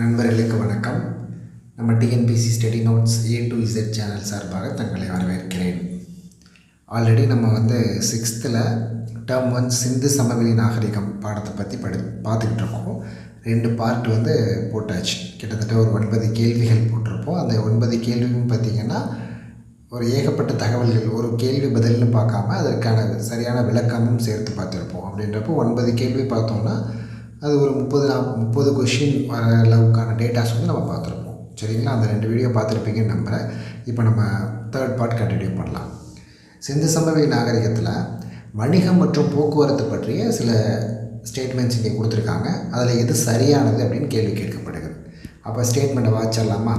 நண்பர்களுக்கு வணக்கம். நம்ம TNPSC study notes A to Z channel சார்பாக தங்களை வரவேற்கிறேன். ஆல்ரெடி நம்ம வந்து சிக்ஸ்த்தில் டேர்ம் ஒன் சிந்து சமவெளி நாகரிகம் பாடத்தை பற்றி படி பார்த்துக்கிட்டு இருக்கோம். ரெண்டு பார்ட் வந்து போட்டாச்சு. கிட்டத்தட்ட ஒரு ஒன்பது கேள்விகள் போட்டிருப்போம். அந்த ஒன்பது கேள்வியும் பார்த்திங்கன்னா ஒரு ஏகப்பட்ட தகவல்கள் ஒரு கேள்வி பதில்னு பார்க்காம அதற்கான சரியான விளக்கமும் சேர்த்து பார்த்துருப்போம். அப்படின்றப்போ ஒன்பது கேள்வி பார்த்தோம்னா அது ஒரு முப்பது நா முப்பது கொஷின் வர அளவுக்கான டேட்டாஸ் வந்து நம்ம பார்த்துருப்போம். சரிங்களா? அந்த ரெண்டு வீடியோ பார்த்துருப்பீங்கன்னு நம்புகிறேன் இப்போ நம்ம தேர்ட் பார்ட் கண்டினியூ பண்ணலாம். சிந்து சமவெளி நாகரிகத்தில் வணிகம் மற்றும் போக்குவரத்து பற்றிய சில ஸ்டேட்மெண்ட்ஸ் இங்கே கொடுத்துருக்காங்க. அதில் எது சரியானது அப்படின்னு கேள்வி கேட்கப்படுகிறது. அப்போ ஸ்டேட்மெண்ட்டை வாச்சிடலாமா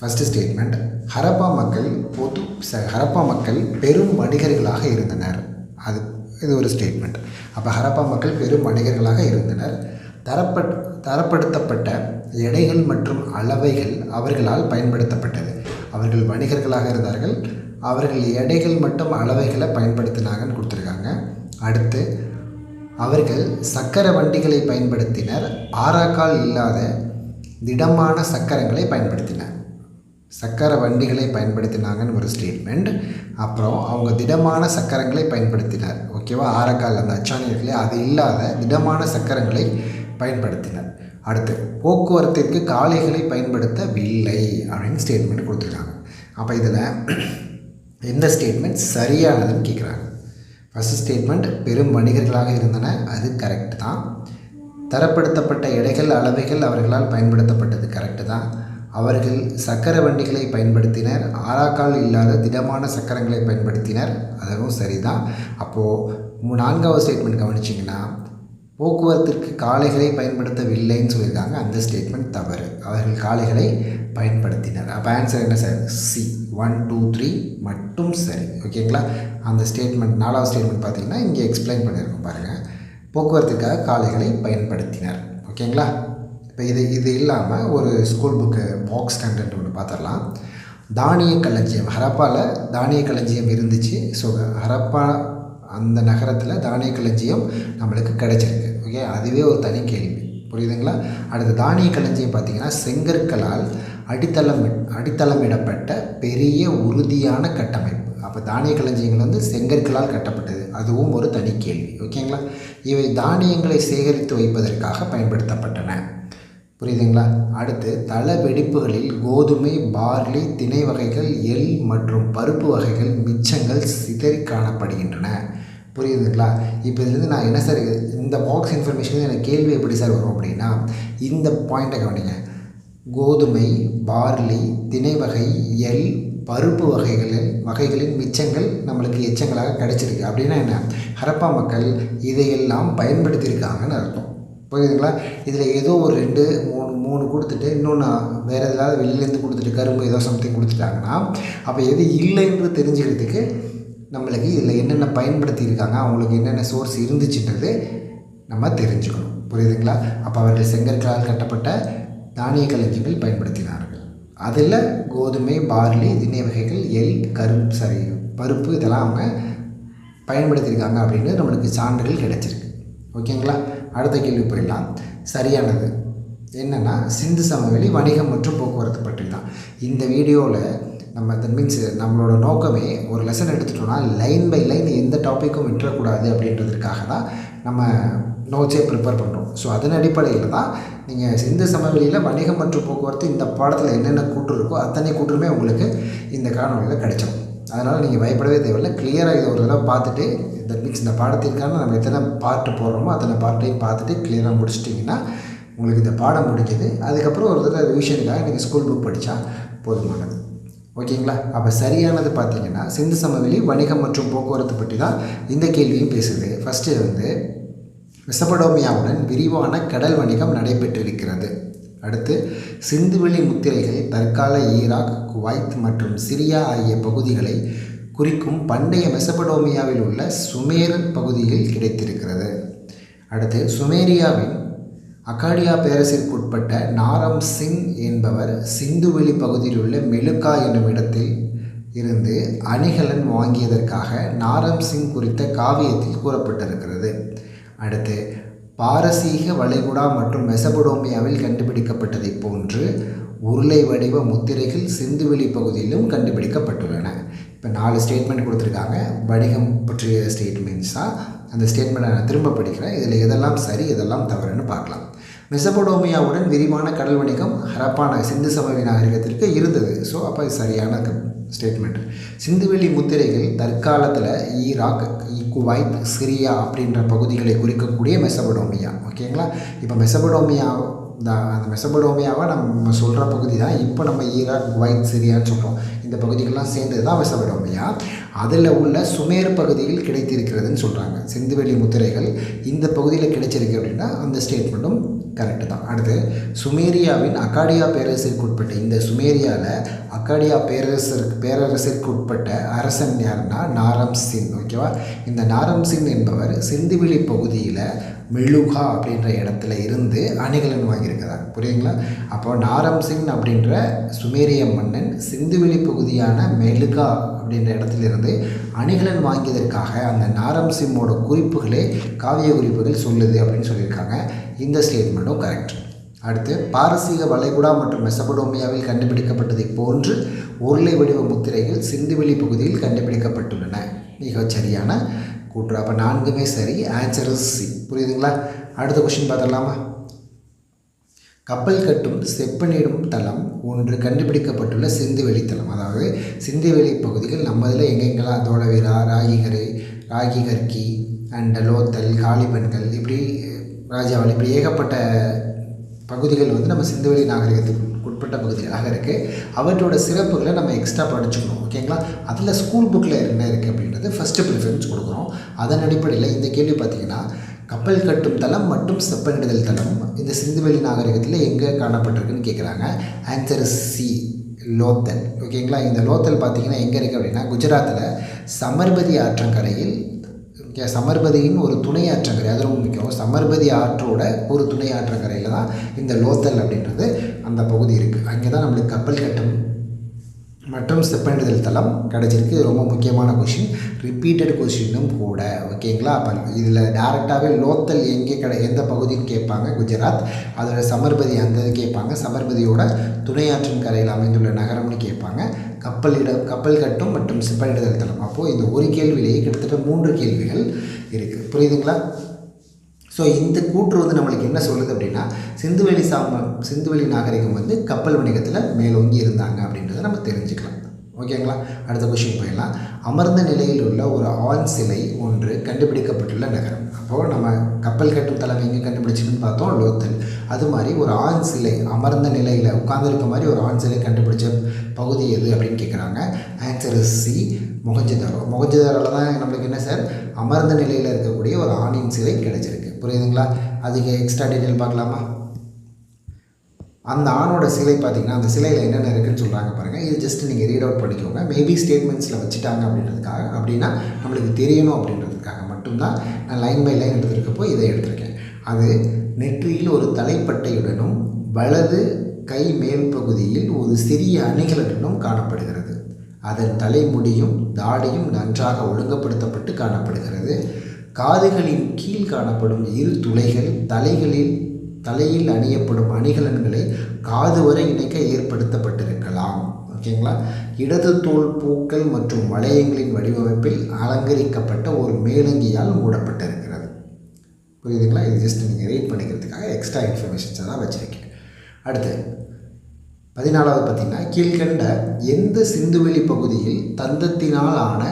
ஃபஸ்ட்டு ஸ்டேட்மெண்ட் ஹரப்பா மக்கள் பொது ச ஹரப்பா மக்கள் பெரும் வணிகர்களாக இருந்தனர். அது இது ஒரு ஸ்டேட்மெண்ட் அப்போ ஹரப்பா மக்கள் பெரும் வணிகர்களாக இருந்தனர். தரப்பட் தரப்படுத்தப்பட்ட எடைகள் மற்றும் அளவைகள் அவர்களால் பயன்படுத்தப்பட்டது. அவர்கள் வணிகர்களாக இருந்தார்கள். அவர்கள் எடைகள் மற்றும் அளவைகளை பயன்படுத்தினாங்கன்னு கொடுத்துருக்காங்க. அடுத்து அவர்கள் சக்கர வண்டிகளை பயன்படுத்தினர். ஆறாக்கால் இல்லாத திடமான சக்கரங்களை பயன்படுத்தினர். சக்கர வண்டிகளை பயன்படுத்தினாங்கன்னு ஒரு ஸ்டேட்மெண்ட் அப்புறம் அவங்க திடமான சக்கரங்களை பயன்படுத்தினார். ஓகேவா? ஆரக்கால் அந்த அச்சாணி இருக்குல்லையா? அது இல்லாத திடமான சக்கரங்களை பயன்படுத்தினர். அடுத்து போக்குவரத்திற்கு காளைகளை பயன்படுத்தவில்லை அப்படின்னு ஸ்டேட்மெண்ட் கொடுத்துருக்காங்க. அப்போ இதில் எந்த ஸ்டேட்மெண்ட் சரியானதுன்னு கேட்குறாங்க ஃபஸ்ட் ஸ்டேட்மெண்ட் பெரும் வணிகர்களாக இருந்தன. அது கரெக்டு தான். தரப்படுத்தப்பட்ட எடைகள் அளவைகள் அவர்களால் பயன்படுத்தப்பட்டது கரெக்டு தான். அவர்கள் சக்கர வண்டிகளை பயன்படுத்தினர். ஆறாக்கால் இல்லாத திடமான சக்கரங்களை பயன்படுத்தினர். அதுவும் சரிதான். அப்போது நான்காவது ஸ்டேட்மெண்ட் கவனிச்சிங்கன்னா போக்குவரத்திற்கு காளைகளை பயன்படுத்தவில்லைன்னு சொல்லியிருக்காங்க. அந்த ஸ்டேட்மெண்ட் தவறு. அவர்கள் காளைகளை பயன்படுத்தினர். அப்போ ஆன்சர் என்ன sir C one two three மட்டும் சரி. ஓகேங்களா அந்த ஸ்டேட்மெண்ட் நாலாவது ஸ்டேட்மெண்ட் பார்த்தீங்கன்னா இங்கே எக்ஸ்பிளைன் பண்ணியிருக்கோம் பாருங்கள் போக்குவரத்துக்காக காளைகளை பயன்படுத்தினர். ஓகேங்களா இப்போ இது இது இல்லாமல் ஒரு ஸ்கூல் புக்கு பாக்ஸ் கண்டென்ட் ஒன்று பார்த்துடலாம். தானிய களஞ்சியம் ஹரப்பாவில் தானிய களஞ்சியம் இருந்துச்சு. ஸோ ஹரப்பா அந்த நகரத்தில் தானிய களஞ்சியம் நம்மளுக்கு கிடைச்சிருக்கு. ஓகே அதுவே ஒரு தனி கேள்வி. புரியுதுங்களா? அடுத்து தானிய களஞ்சியம் பார்த்திங்கன்னா செங்கற்களால் அடித்தளம் அடித்தளமிடப்பட்ட பெரிய உறுதியான கட்டமைப்பு. அப்போ தானிய களஞ்சியங்கள் வந்து செங்கற்களால் கட்டப்பட்டது. அதுவும் ஒரு தனி கேள்வி. ஓகேங்களா இவை தானியங்களை சேகரித்து வைப்பதற்காக பயன்படுத்தப்பட்டன. புரியுதுங்களா? அடுத்து தள வெடிப்புகளில் கோதுமை பார்லி திணை வகைகள் எள் மற்றும் பருப்பு வகைகள் மிச்சங்கள் சிதறி காணப்படுகின்றன. புரியுதுங்களா? இப்போ இதுலேருந்து நான் என்ன சார் இந்த பாக்ஸ் இன்ஃபர்மேஷன் எனக்கு கேள்வி எப்படி சார் வரும் அப்படின்னா இந்த பாயிண்ட்டை கவனிங்க. கோதுமை பார்லி திணை வகை எள் பருப்பு வகைகளில் வகைகளின் மிச்சங்கள் நம்மளுக்கு எச்சங்களாக கிடைச்சிருக்கு. அப்படின்னா என்ன? ஹரப்பா மக்கள் இதையெல்லாம் பயன்படுத்தியிருக்காங்கன்னு அர்த்தம். புரியுதுங்களா? இதில் ஏதோ ஒரு ரெண்டு மூணு மூணு கொடுத்துட்டு இன்னொன்று வேறு எதாவது வெளியிலேருந்து கொடுத்துட்டு கரும்பு ஏதோ சம்திங் கொடுத்துட்டாங்கன்னா அப்போ எது இல்லைன்னு தெரிஞ்சுக்கிறதுக்கு நம்மளுக்கு இதில் என்னென்ன பயன்படுத்தியிருக்காங்க அவங்களுக்கு என்னென்ன சோர்ஸ் இருந்துச்சுன்றது நம்ம தெரிஞ்சுக்கணும். புரியுதுங்களா? அப்போ அவர்கள் செங்கற்களால் கட்டப்பட்ட தானிய களஞ்சியங்கள் பயன்படுத்தினார்கள். அதில் கோதுமை பார்லி திணை வகைகள் எள் கரும்பு சரி பருப்பு இதெல்லாம் அவங்க பயன்படுத்தியிருக்காங்க அப்படின்னு நம்மளுக்கு சான்றுகள் கிடச்சிருக்கு. ஓகேங்களா? அடுத்த கேள்வி போயிடலாம் சரியானது. என்னென்னா சிந்து சமவெளி வணிகம் மற்றும் போக்குவரத்து பற்றி தான் இந்த வீடியோவில் நம்ம தட் மீன்ஸ் நம்மளோட நோக்கமே ஒரு லெசன் எடுத்துட்டோம்னா லைன் பை லைன் எந்த டாப்பிக்கும் விட்டுறக்கூடாது அப்படின்றதுக்காக தான் நம்ம நோட்ஸே ப்ரிப்பேர் பண்ணுறோம் ஸோ அதன் அடிப்படையில் தான் நீங்கள் சிந்து சமவெளியில் வணிகம் மற்றும் போக்குவரத்து இந்த பாடத்தில் என்னென்ன கூட்டு இருக்கோ அத்தனை கூட்டுமே உங்களுக்கு இந்த காணொலியில் கிடைச்சிடும் அதனால் நீங்கள் பயப்படவே தேவையில்லை. கிளியராக இதை ஒரு தடவை பார்த்துட்டு தட் மீன்ஸ் இந்த பாடத்திற்கான நம்ம எத்தனை பாட்டு போடுறோமோ அத்தனை பார்ட்டையும் பார்த்துட்டு கிளியராக முடிச்சிட்டிங்கன்னா உங்களுக்கு இந்த பாடம் முடிஞ்சது. அதுக்கப்புறம் ஒரு தடவை ரிவிஷனுக்காக நீங்கள் ஸ்கூல் புக் படித்தா போதுமானது. ஓகேங்களா? அப்போ சரியானது பார்த்தீங்கன்னா சிந்து சமவெளி வணிகம் மற்றும் போக்குவரத்து பற்றி தான் இந்த கேள்வியும் பேசுது. ஃபஸ்ட்டு வந்து மெசபடோமியாவுடன் விரிவான கடல் வணிகம் நடைபெற்றிருக்கிறது. அடுத்து சிந்துவெளி முத்திரைகள் தற்கால ஈராக் குவைத் மற்றும் சிரியா ஆகிய பகுதிகளை குறிக்கும் பண்டைய மெசபடோமியாவில் உள்ள சுமேர் பகுதியில் கிடைத்திருக்கிறது. அடுத்து சுமேரியாவின் அகாடியா பேரரசிற்குட்பட்ட நாரம் சிங் என்பவர் சிந்துவெளி பகுதியில் உள்ள மெலுக்கா என்னும் இடத்தில் இருந்து அணிகலன் வாங்கியதற்காக நாரம் சிங் குறித்த காவியத்தில் கூறப்பட்டிருக்கிறது. அடுத்து பாரசீக வளைகுடா மற்றும் மெசபடோமியாவில் கண்டுபிடிக்கப்பட்டதைப் போன்று உருளை வடிவ முத்திரைகள் சிந்துவெளி பகுதியிலும் கண்டுபிடிக்கப்பட்டுள்ளன. இப்போ நாலு ஸ்டேட்மெண்ட் கொடுத்துருக்காங்க. வணிகம் பற்றிய ஸ்டேட்மெண்ட்ஸ் தான் அந்த ஸ்டேட்மெண்ட்டை நான் திரும்ப படிக்கிறேன். இதில் எதெல்லாம் சரி எதெல்லாம் தவறுன்னு பார்க்கலாம். மெசபடோமியாவுடன் விரிவான கடல் வணிகம் ஹரப்பான சிந்து சமவெளி நாகரிகத்திற்கு இருந்தது. ஸோ அப்போ இது சரியான ஸ்டேட்மெண்ட் சிந்துவெளி முத்திரைகள் தற்காலத்தில் ஈராக் குவைத் சிரியா அப்படின்ற பகுதிகளை குறிக்கக்கூடிய மெசபடோமியா ஓகேங்களா இப்போ மெசபடோமியா இந்த அந்த மெசபடோமியாவை நம்ம சொல்கிற பகுதி தான். இப்போ நம்ம ஈராக் குவைத் சிரியான்னு சொல்கிறோம் இந்த பகுதிகள்லாம் சேர்ந்தது தான் மெசபடோமியா அதில் உள்ள சுமேர் பகுதியில் கிடைத்திருக்கிறதுன்னு சொல்கிறாங்க சிந்துவெளி முத்திரைகள் இந்த பகுதியில் கிடைச்சிருக்கு அப்படின்னா அந்த ஸ்டேட்மெண்ட்டும் கரெக்டு தான். அடுத்து சுமேரியாவின் அக்காடியா பேரரசிற்கு உட்பட்ட இந்த சுமேரியாவில் அக்காடியா பேரரசருக்கு பேரரசிற்கு உட்பட்ட அரசன் யாருன்னா நாரம் சிங் ஓகேவா இந்த நாரம் சிங் என்பவர் சிந்துவெளி பகுதியில் மெழுகா அப்படின்ற இடத்துல இருந்து அணிகலன் வாங்கியிருக்கிறாங்க புரியுங்களா அப்போ நாரம் சிங் அப்படின்ற சுமேரிய மன்னன் சிந்துவெளி பகுதியான மெழுகா அப்படின்ற இடத்துல இருந்து அணிகலன் வாங்கியதற்காக அந்த நாரம் சிம்மோட குறிப்புகளே காவிய குறிப்புகள் சொல்லுது அப்படின்னு சொல்லியிருக்காங்க. இந்த ஸ்டேட்மெண்ட்டும் கரெக்ட் அடுத்து பாரசீக வளைகுடா மற்றும் மெசபடோமியாவில் கண்டுபிடிக்கப்பட்டதை போன்று உருளை வடிவ முத்திரைகள் சிந்துவெளி பகுதியில் கண்டுபிடிக்கப்பட்டுள்ளன. மிகச் சரியான கூற்று அப்போ நான்குமே சரி ஆன்சர் இஸ் சி புரியுதுங்களா? அடுத்த கொஷின் பார்த்துடலாமா? கப்பல் கட்டும் செப்பனிடும் தளம் ஒன்று கண்டுபிடிக்கப்பட்டுள்ள சிந்துவெளி தளம். அதாவது சிந்துவெளி பகுதிகள் நம்மதில் எங்கெங்கெல்லாம் தோழவீரா ராகிகரை ராகிகர்கி அண்ட் லோத்தல் காளிபன்கள் இப்படி ராஜாவளி இப்படி ஏகப்பட்ட பகுதிகள் வந்து நம்ம சிந்துவெளி நாகரிகத்துக்கு உட்பட்ட பகுதிகளாக இருக்குது அவற்றோட சிறப்புகளை நம்ம எக்ஸ்ட்ரா படிச்சுக்கணும் ஓகேங்களா அதில் ஸ்கூல் புக்கில் என்ன இருக்குது அப்படின்றது ஃபஸ்ட்டு ப்ரிஃபரன்ஸ் கொடுக்குறோம். அதன் அடிப்படையில் இந்த கேள்வி பார்த்திங்கன்னா கப்பல் கட்டும் தளம் மற்றும் செப்பனிடுதல் தளம் இந்த சிந்துவெளி நாகரிகத்தில் எங்கே காணப்பட்டிருக்குன்னு கேட்குறாங்க ஆன்சர் சி லோத்தல் ஓகேங்களா இந்த லோத்தல் பார்த்திங்கன்னா எங்கே இருக்குது அப்படின்னா குஜராத்தில் சமர்பதி ஆற்றங்கரையில் ஓகே சமர்பதியின் ஒரு துணை ஆற்றங்கரை அது ரொம்ப முக்கியம். சமர்பதி ஆற்றோட ஒரு துணை ஆற்றங்கரையில் தான் இந்த லோத்தல் அப்படின்றது அந்த பகுதி இருக்குது அங்கே தான் நம்மளுக்கு கப்பல் கட்டம் மற்றும் செப்பனிடுதல் தளம் கிடச்சிருக்கு. ரொம்ப முக்கியமான கொஷின் ரிப்பீட்டட் கொஷினும் கூட ஓகேங்களா அப்போ இதில் டேரெக்டாகவே லோத்தல் எங்கே கிட எந்த பகுதின்னு கேட்பாங்க குஜராத். அதோட சமர்பதி அந்த இது கேட்பாங்க. சமர்பதியோட துணையாற்றின் கரையில் அமைந்துள்ள நகரம்னு கேட்பாங்க. கப்பலிட கப்பல் கட்டும் மற்றும் செப்பனிடுதல் தளம். அப்போது இந்த ஒரு கேள்வியிலேயே கிட்டத்தட்ட மூன்று கேள்விகள் இருக்குது புரியுதுங்களா? ஸோ இந்த கூற்று வந்து நம்மளுக்கு என்ன சொல்லுது அப்படின்னா சிந்துவெளி சாம சிந்துவெளி நாகரிகம் வந்து கப்பல் வணிகத்தில் மேலோங்கி இருந்தாங்க அப்படின்றத நம்ம தெரிஞ்சுக்கலாம். ஓகேங்களா? அடுத்த கொஷின் போயிடலாம். அமர்ந்த நிலையில் உள்ள ஒரு ஆண் சிலை ஒன்று கண்டுபிடிக்கப்பட்டுள்ள நகரம். அப்போது நம்ம கப்பல் கட்டும் தலைமை எங்கே கண்டுபிடிச்சுன்னு பார்த்தோம் லோத்தல். அது மாதிரி ஒரு ஆண் சிலை அமர்ந்த நிலையில் உட்கார்ந்துருக்க மாதிரி ஒரு ஆண் சிலை கண்டுபிடிச்ச பகுதி எது அப்படின்னு கேட்குறாங்க ஆன்சர் சி முகஞ்சதாரோ. முகஞ்சதாரோவில் தான் நம்மளுக்கு என்ன சார்? அமர்ந்த நிலையில் இருக்கக்கூடிய ஒரு ஆணின் சிலை கிடைச்சிருக்கு. புரியுதுங்களா? அதுக்கு எக்ஸ்ட்ரா டீட்டெயில் பார்க்கலாமா? அந்த ஆணோட சிலை பார்த்தீங்கன்னா அந்த சிலையில் என்னென்ன இருக்குன்னு சொல்கிறாங்க பாருங்கள் இது ஜஸ்ட் நீங்கள் ரீட் அவுட் பண்ணிக்கோங்க. மேபி ஸ்டேட்மெண்ட்ஸில் வச்சுட்டாங்க அப்படின்றதுக்காக. அப்படின்னா நம்மளுக்கு தெரியணும் அப்படின்றதுக்காக மட்டும்தான் நான் லைன் பை லைன் எடுத்திருக்கப்போ இதை எடுத்திருக்கேன். அது நெற்றியில் ஒரு தலைப்பட்டையுடனும் வலது கை மேல் பகுதியில் ஒரு சிறிய அணிகளுடனும் காணப்படுகிறது. அதன் தலைமுடியும் தாடியும் நன்றாக ஒழுங்குபடுத்தப்பட்டு காணப்படுகிறது. காதுகளின் கீழ் காணப்படும் இரு துளைகள் தலைகளில் தலையில் அணியப்படும் அணிகலன்களை காது வரை இணைக்க ஏற்படுத்தப்பட்டிருக்கலாம். ஓகேங்களா? இடது தோல் பூக்கள் மற்றும் வளையங்களின் வடிவமைப்பில் அலங்கரிக்கப்பட்ட ஒரு மேலங்கியால் மூடப்பட்டிருக்கிறது. புரியுதுங்களா? இது ஜஸ்ட் நீங்கள் ரீட் பண்ணிக்கிறதுக்காக எக்ஸ்ட்ரா இன்ஃபர்மேஷன்ஸை தான் வச்சுருக்கேன் அடுத்து பதினாலாவது பார்த்திங்கன்னா கீழ்கண்ட எந்த சிந்துவெளி பகுதியில் தந்தத்தினால் ஆன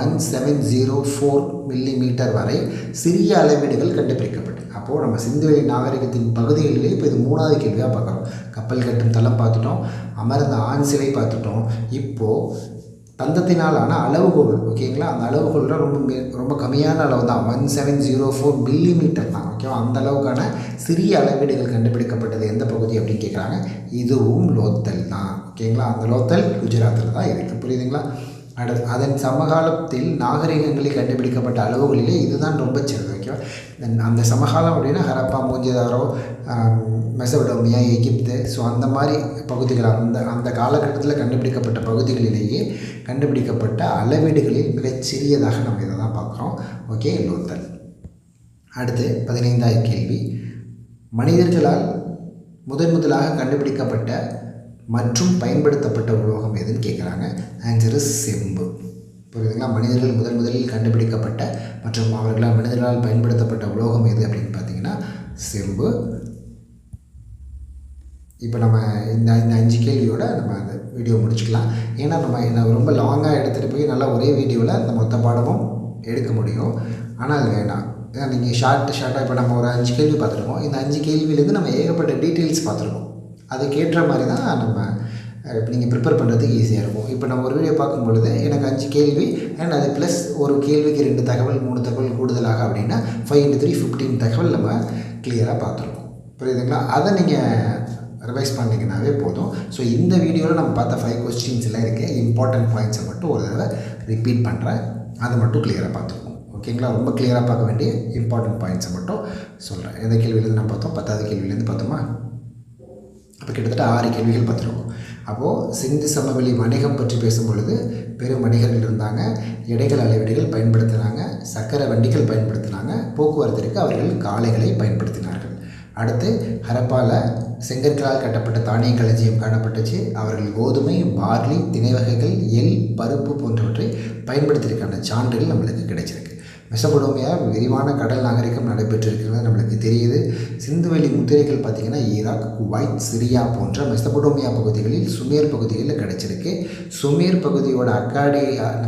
one seven zero four millimetre வரை சிறிய அளவீடுகள் கண்டுபிடிக்கப்பட்டு அப்போது நம்ம சிந்துவெளி நாகரிகத்தின் பகுதிகளிலே இப்போ இது மூணாவது கேள்வியாக பார்க்குறோம். கப்பல் கட்டும் தளம் பார்த்துட்டோம் அமர்ந்த ஆண் சிலை பார்த்துட்டோம். இப்போது தந்தத்தினாலான ஆன அளவுகோல் ஓகேங்களா அந்த அளவுகோலில் ரொம்ப ரொம்ப கம்மியான அளவு தான். One seven zero four millimetre தான் ஓகேவா அந்த அளவுக்கான சிறிய அளவீடுகள் கண்டுபிடிக்கப்பட்டது எந்த பகுதி அப்படின்னு கேட்குறாங்க இதுவும் லோத்தல் தான் ஓகேங்களா அந்த லோத்தல் குஜராத்தில் தான் இருக்குது புரியுதுங்களா? நட அதன் சமகாலத்தில் நாகரிகங்களில் கண்டுபிடிக்கப்பட்ட அளவுகளிலே இதுதான் ரொம்ப சிறந்த ஓகேவா தென் அந்த சமகாலம் அப்படின்னா ஹரப்பா மூஞ்சதாரோ மெசபடோமியா எகிப்து ஸோ அந்த மாதிரி பகுதிகள் அந்த அந்த காலகட்டத்தில் கண்டுபிடிக்கப்பட்ட பகுதிகளிலேயே கண்டுபிடிக்கப்பட்ட அளவீடுகளில் மிகச் சிறியதாக நம்ம இதை தான் பார்க்குறோம். ஓகே லோத்தல் அடுத்து பதினைந்தாவது கேள்வி. மனிதர்களால் முதன் முதலாக கண்டுபிடிக்கப்பட்ட மற்றும் பயன்படுத்தப்பட்ட உலோகம் எதுன்னு கேட்குறாங்க ஆன்சர் இஸ் செம்பு. புரியுதுங்களா? மனிதர்கள் முதன் முதலில் கண்டுபிடிக்கப்பட்ட மற்றும் அவர்களால் மனிதர்களால் பயன்படுத்தப்பட்ட உலோகம் எது அப்படின்னு பார்த்தீங்கன்னா செம்பு. இப்போ நம்ம இந்த இந்த அஞ்சு கேள்வியோட நம்ம அந்த வீடியோ முடிச்சுக்கலாம். ஏன்னா நம்ம என்ன ரொம்ப லாங்காக எடுத்துகிட்டு போய் நல்லா ஒரே வீடியோவில் அந்த மொத்த பாடமும் எடுக்க முடியும். ஆனால் அது வேண்டாம். ஏன்னா நீங்கள் ஷார்ட் ஷார்ட்டாக இப்போ நம்ம ஒரு அஞ்சு கேள்வி பார்த்துருக்கோம். இந்த அஞ்சு கேள்வியிலேருந்து நம்ம ஏகப்பட்ட டீட்டெயில்ஸ் பார்த்துருக்கோம். அதுக்கேற்ற மாதிரி தான் நம்ம இப்போ நீங்கள் ப்ரிப்பேர் பண்ணுறதுக்கு ஈஸியாக இருக்கும். இப்போ நம்ம ஒரு வீடியோ பார்க்கும் பொழுது எனக்கு அஞ்சு கேள்வி அண்ட் அது ப்ளஸ் ஒரு கேள்விக்கு ரெண்டு தகவல் மூணு தகவல் கூடுதலாக அப்படின்னா ஃபைவ் இன்ட்டு த்ரீ ஃபிஃப்டீன் தகவல் நம்ம கிளியராக பார்த்துருக்கோம். புரியுதுங்களா? அதை நீங்கள் ரிவைஸ் பண்ணிங்கனாவே போதும். ஸோ இந்த வீடியோவில் நம்ம பார்த்த ஃபைவ் கொஸ்டின்ஸ்லாம் இருக்குது இம்பார்ட்டன்ட் பாயிண்ட்ஸை மட்டும் ஒரு தடவை ரிப்பீட் பண்ணுறேன் அதை மட்டும் கிளியராக பார்த்துக்குவோம் ஓகேங்களா ரொம்ப கிளியராக பார்க்க வேண்டிய இம்பார்ட்டன்ட் பாயிண்ட்ஸை மட்டும் சொல்கிறேன் எந்த கேள்வியிலேருந்து நான் பார்த்தோம்? பத்தாவது கேள்வியிலேருந்து பார்த்தோமா? கிட்டத்தட்ட ஆறு கேள்விகள் பார்த்துருக்கோம் அப்போது சிந்து சமவெளி வணிகம் பற்றி பேசும் பொழுது பெரும் வணிகர்கள் இருந்தாங்க. எடைகள் அளவீடுகள் பயன்படுத்தினாங்க. சக்கர வண்டிகள் பயன்படுத்தினாங்க. போக்குவரத்திற்கு அவர்கள் காளைகளை பயன்படுத்தினார்கள். அடுத்து ஹரப்பாவில் செங்கற்களால் கட்டப்பட்ட தானிய களஞ்சியம் காணப்பட்டுச்சு. அவர்கள் கோதுமை பார்லி திணை வகைகள் எள் பருப்பு போன்றவற்றை பயன்படுத்தியிருக்கான சான்றுகள் நம்மளுக்கு கிடைச்சிருக்கு. மெசபடோமியா விரிவான கடல் நாகரிகம் நடைபெற்றிருக்கிறது நம்மளுக்கு தெரியுது. சிந்துவெளி முத்திரைகள் பார்த்திங்கன்னா ஈராக் குவைத் சிரியா போன்ற மெசபடோமியா பகுதிகளில் சுமேர் பகுதிகளில் கிடச்சிருக்கு. சுமேர் பகுதியோட அக்காடி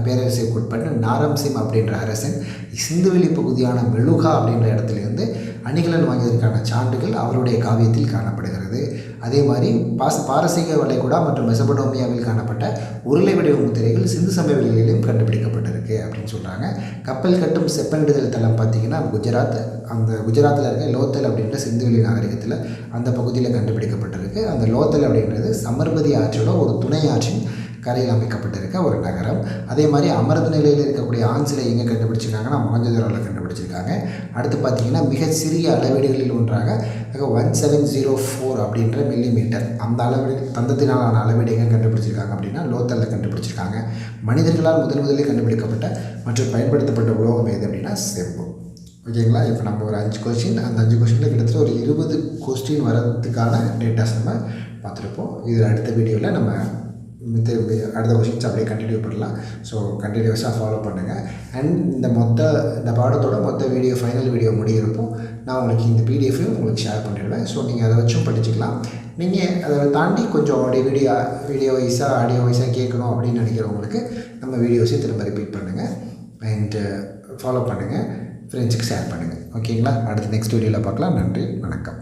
பேரரசுக்கு உட்பட்ட நாரம்சிம் அப்படின்ற அரசன் சிந்துவெளி பகுதியான மெலுகா அப்படின்ற இடத்துலேருந்து அணிகலன் வாங்கியதற்கான சான்றுகள் அவருடைய காவியத்தில் காணப்படுகிறது. அதே மாதிரி பாஸ் பாரசீக வளைகுடா மற்றும் மெசபடோமியாவில் காணப்பட்ட உருளை வடிவ முத்திரைகள் சிந்து சமவெளிகளிலும் கண்டுபிடிக்கப்பட்டிருக்கு அப்படின்னு சொல்கிறாங்க கப்பல் கட்டும் செப்பனிடுதல் தளம் பார்த்திங்கன்னா குஜராத் அந்த குஜராத்தில் இருக்க லோத்தல் அப்படின்ற சிந்துவெளி நாகரிகத்தில் அந்த பகுதியில் கண்டுபிடிக்கப்பட்டிருக்கு. அந்த லோத்தல் அப்படின்றது சமர்பதி ஆற்றோட ஒரு துணை ஆற்றின் கரையில் அமைக்கப்பட்டிருக்க ஒரு நகரம். அதே மாதிரி அமர்ந்த நிலையில் இருக்கக்கூடிய ஆண் சிலை எங்கே கண்டுபிடிச்சிருக்காங்கன்னா மொஹஞ்சதாரோவில் கண்டுபிடிச்சிருக்காங்க. அடுத்து பார்த்தீங்கன்னா மிக சிறிய அளவீடுகளில் ஒன்றாக ஒன் செவன் ஜீரோ ஃபோர் அப்படின்ற மில்லி மீட்டர் அந்த அளவீடு தந்தத்தினாலான அளவீடு எங்கே கண்டுபிடிச்சிருக்காங்க அப்படின்னா லோத்தலில் கண்டுபிடிச்சிருக்காங்க. மனிதர்களால் முதன் முதலில் கண்டுபிடிக்கப்பட்ட மற்றும் பயன்படுத்தப்பட்ட உலோகம் எது அப்படின்னா செம்பு. ஓகேங்களா? இப்போ நம்ம ஒரு அஞ்சு கொஸ்டின் அந்த அஞ்சு கொஸ்டினில் கிட்டத்தட்ட ஒரு இருபது கொஸ்டின் வரதுக்கான டேட்டாஸ் நம்ம பார்த்துருப்போம். இதில் அடுத்த வீடியோவில் நம்ம மித்த அடுத்த கொஷின்ஸ் அப்படியே கண்டினியூ பண்ணலாம். ஸோ கண்டினியூஸாக ஃபாலோ பண்ணுங்கள் அண்ட் இந்த மொத்த இந்த பாடத்தோட மொத்த வீடியோ ஃபைனல் வீடியோ முடியிருப்போம் நான் உங்களுக்கு இந்த பிடிஎஃபையும் உங்களுக்கு ஷேர் பண்ணிடுவேன். ஸோ நீங்கள் அதை வச்சும் படிச்சுக்கலாம். நீங்கள் அதை தாண்டி கொஞ்சம் ஆடியோ வீடியோ வீடியோ வைஸாக ஆடியோ வைஸாக கேட்கணும் அப்படின்னு நினைக்கிறவங்களுக்கு நம்ம வீடியோஸையும் திரும்ப ரிப்பீட் பண்ணுங்கள் அண்டு ஃபாலோ பண்ணுங்கள் ஃப்ரெண்ட்ஸுக்கு ஷேர் பண்ணுங்கள் ஓகேங்களா அடுத்து நெக்ஸ்ட் வீடியோவில் பார்க்கலாம். நன்றி. வணக்கம்.